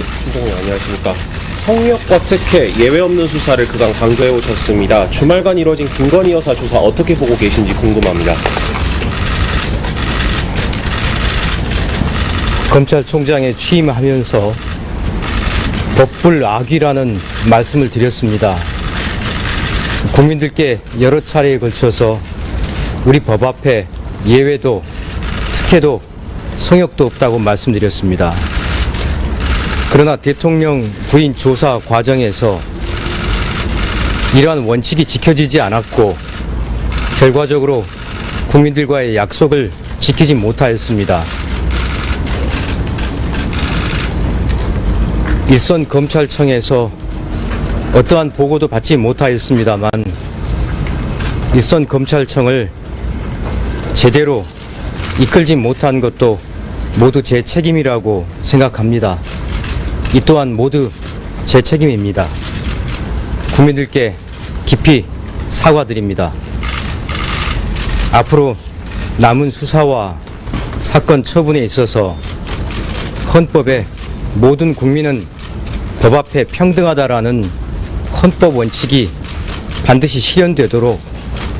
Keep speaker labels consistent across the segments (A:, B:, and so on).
A: 팀장님 안녕하십니까. 성역과 특혜, 예외 없는 수사를 그간 강조해 오셨습니다. 주말간 이뤄진 김건희 여사 조사 어떻게 보고 계신지 궁금합니다.
B: 검찰총장에 취임하면서 법불 악이라는 말씀을 드렸습니다. 국민들께 여러 차례에 걸쳐서 우리 법 앞에 예외도 특혜도 성역도 없다고 말씀드렸습니다. 그러나 대통령 부인 조사 과정에서 이러한 원칙이 지켜지지 않았고 결과적으로 국민들과의 약속을 지키지 못하였습니다. 일선 검찰청에서 어떠한 보고도 받지 못하였습니다만 일선 검찰청을 제대로 이끌지 못한 것도 모두 제 책임이라고 생각합니다. 이 또한 모두 제 책임입니다. 국민들께 깊이 사과드립니다. 앞으로 남은 수사와 사건 처분에 있어서 헌법에 모든 국민은 법 앞에 평등하다라는 헌법 원칙이 반드시 실현되도록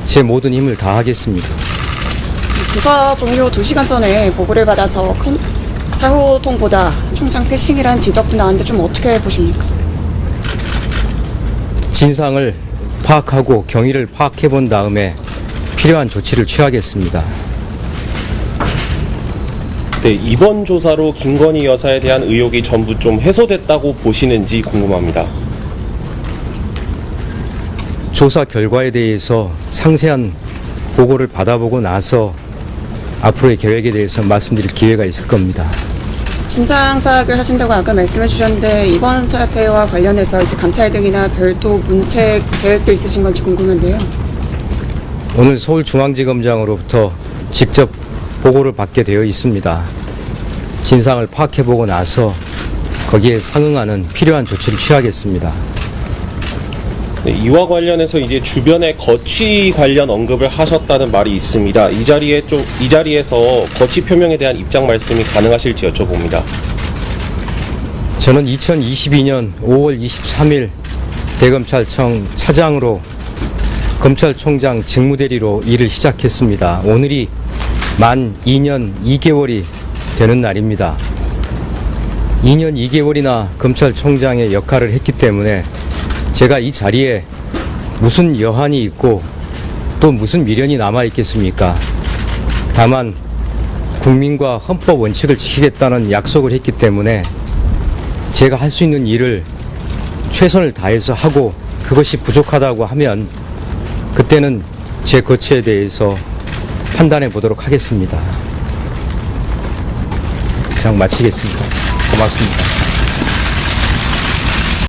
B: 제 모든 힘을 다하겠습니다.
C: 조사 종료 2시간 전에 보고를 받아서 컴- 사후통보다 총장 패싱이라는 지적도 나왔는데 좀 어떻게 보십니까?
B: 진상을 파악하고 경위를 파악해 본 다음에 필요한 조치를 취하겠습니다.
A: 네, 이번 조사로 김건희 여사에 대한 의혹이 전부 좀 해소됐다고 보시는지 궁금합니다.
B: 조사 결과에 대해서 상세한 보고를 받아보고 나서 앞으로의 계획에 대해서 말씀드릴 기회가 있을 겁니다.
C: 진상 파악을 하신다고 아까 말씀해 주셨는데 이번 사태와 관련해서 이제 감찰 등이나 별도 문책 계획도 있으신 건지 궁금한데요.
B: 오늘 서울중앙지검장으로부터 직접 보고를 받게 되어 있습니다. 진상을 파악해 보고 나서 거기에 상응하는 필요한 조치를 취하겠습니다.
A: 네, 이와 관련해서 이제 주변에 거취 관련 언급을 하셨다는 말이 있습니다. 이 자리에 좀 이 자리에서 거취 표명에 대한 입장 말씀이 가능하실지 여쭤봅니다.
B: 저는 2022년 5월 23일 대검찰청 차장으로 검찰총장 직무대리로 일을 시작했습니다. 오늘이 만 2년 2개월이 되는 날입니다. 2년 2개월이나 검찰총장의 역할을 했기 때문에 제가 이 자리에 무슨 여한이 있고 또 무슨 미련이 남아 있겠습니까? 다만 국민과 헌법 원칙을 지키겠다는 약속을 했기 때문에 제가 할 수 있는 일을 최선을 다해서 하고 그것이 부족하다고 하면 그때는 제 거취에 대해서 판단해 보도록 하겠습니다. 이상 마치겠습니다. 고맙습니다.